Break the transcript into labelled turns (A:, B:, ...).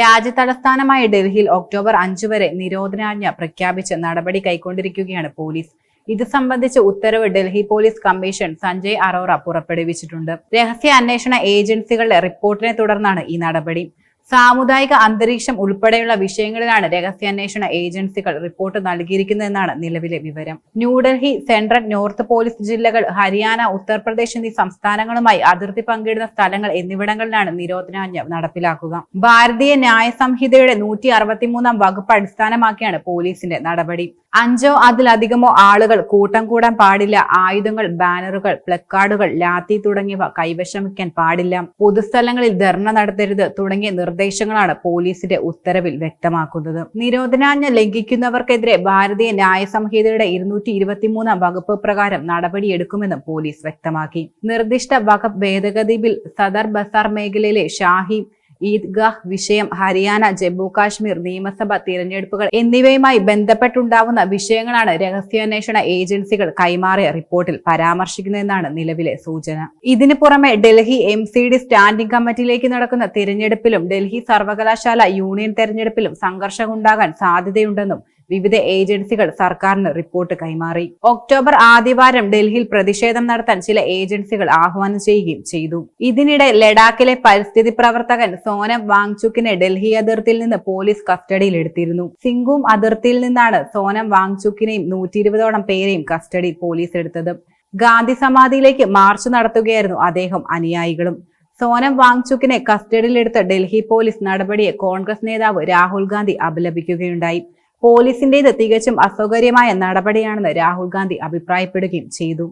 A: രാജ്യതലസ്ഥാനമായ ഡൽഹിയിൽ ഒക്ടോബർ അഞ്ച് വരെ നിരോധനാജ്ഞ പ്രഖ്യാപിച്ച് നടപടി കൈക്കൊണ്ടിരിക്കുകയാണ് പോലീസ്. ഇത് സംബന്ധിച്ച് ഉത്തരവ് ഡൽഹി പോലീസ് കമ്മീഷൻ സഞ്ജയ് അറോറ പുറപ്പെടുവിച്ചിട്ടുണ്ട്. രഹസ്യ അന്വേഷണ ഏജൻസികളുടെ റിപ്പോർട്ടിനെ തുടർന്നാണ് ഈ നടപടി. സാമുദായിക അന്തരീക്ഷം ഉൾപ്പെടെയുള്ള വിഷയങ്ങളിലാണ് രഹസ്യാന്വേഷണ ഏജൻസികൾ റിപ്പോർട്ട് നൽകിയിരിക്കുന്നതെന്നാണ് നിലവിലെ വിവരം. ന്യൂഡൽഹി സെൻട്രൽ നോർത്ത് പോലീസ് ജില്ലകൾ ഹരിയാന ഉത്തർപ്രദേശ് എന്നീ സംസ്ഥാനങ്ങളുമായി അതിർത്തി പങ്കിടുന്ന സ്ഥലങ്ങൾ എന്നിവിടങ്ങളിലാണ് നിരോധനാജ്ഞ നടപ്പിലാക്കുക. ഭാരതീയ ന്യായ സംഹിതയുടെ നൂറ്റി അറുപത്തിമൂന്നാം വകുപ്പ് അടിസ്ഥാനമാക്കിയാണ് പോലീസിന്റെ നടപടി. അഞ്ചോ അതിലധികമോ ആളുകൾ കൂട്ടം കൂടാൻ പാടില്ല ആയുധങ്ങൾ ബാനറുകൾ പ്ലക്കാർഡുകൾ ലാത്തി തുടങ്ങിയവ കൈവശം വയ്ക്കാൻ പാടില്ല. പൊതുസ്ഥലങ്ങളിൽ ധർണ നടത്തരുത് തുടങ്ങിയ നിർദ്ദേശങ്ങളാണ് പോലീസിന്റെ ഉത്തരവിൽ വ്യക്തമാക്കുന്നത്. നിരോധനാജ്ഞ ലംഘിക്കുന്നവർക്കെതിരെ ഭാരതീയ ന്യായ സംഹിതയുടെ ഇരുന്നൂറ്റി ഇരുപത്തിമൂന്നാം വകുപ്പ് പ്രകാരം നടപടിയെടുക്കുമെന്നും പോലീസ് വ്യക്തമാക്കി. നിർദ്ദിഷ്ട വകുപ്പ് ഭേദഗതി ബിൽ സദർ ബസാർ മേഖലയിലെ ഷാഹി ഈദ്ഗാഹ് വിഷയം ഹരിയാന ജമ്മു കാശ്മീർ നിയമസഭ തിരഞ്ഞെടുപ്പുകൾ എന്നിവയുമായി ബന്ധപ്പെട്ടുണ്ടാവുന്ന വിഷയങ്ങളാണ് രഹസ്യാന്വേഷണ ഏജൻസികൾ കൈമാറിയ റിപ്പോർട്ടിൽ പരാമർശിക്കുന്നതെന്നാണ് നിലവിലെ സൂചന. ഇതിനു പുറമെ Delhi M C D standing കമ്മിറ്റിയിലേക്ക് നടക്കുന്ന തിരഞ്ഞെടുപ്പിലും ഡൽഹി സർവകലാശാല യൂണിയൻ തെരഞ്ഞെടുപ്പിലും സംഘർഷമുണ്ടാകാൻ സാധ്യതയുണ്ടെന്നും വിവിധ ഏജൻസികൾ സർക്കാരിന് റിപ്പോർട്ട് കൈമാറി. ഒക്ടോബർ ആദ്യവാരം ഡൽഹിയിൽ പ്രതിഷേധം നടത്താൻ ചില ഏജൻസികൾ ആഹ്വാനം ചെയ്യുകയും ചെയ്തു. ഇതിനിടെ ലഡാക്കിലെ പരിസ്ഥിതി പ്രവർത്തകൻ സോനം വാങ്ചുക്കിനെ ഡൽഹി അതിർത്തിയിൽ നിന്ന് പോലീസ് കസ്റ്റഡിയിൽ എടുത്തിരുന്നു. സിംഗും അതിർത്തിയിൽ നിന്നാണ് സോനം വാങ്ചുക്കിനെയും നൂറ്റി ഇരുപതോളം പേരെയും കസ്റ്റഡി പോലീസ് എടുത്തത്. ഗാന്ധി സമാധിയിലേക്ക് മാർച്ച് നടത്തുകയായിരുന്നു അദ്ദേഹം അനുയായികളും. സോനം വാങ്ചുക്കിനെ കസ്റ്റഡിയിലെടുത്ത ഡൽഹി പോലീസ് നടപടിയെ കോൺഗ്രസ് നേതാവ് രാഹുൽ ഗാന്ധി അപലപിക്കുകയുണ്ടായി. പോലീസിന്റേത് തികച്ചും അസൗകര്യമായ നടപടിയാണെന്ന് രാഹുൽ ഗാന്ധി അഭിപ്രായപ്പെടുകയും ചെയ്തു.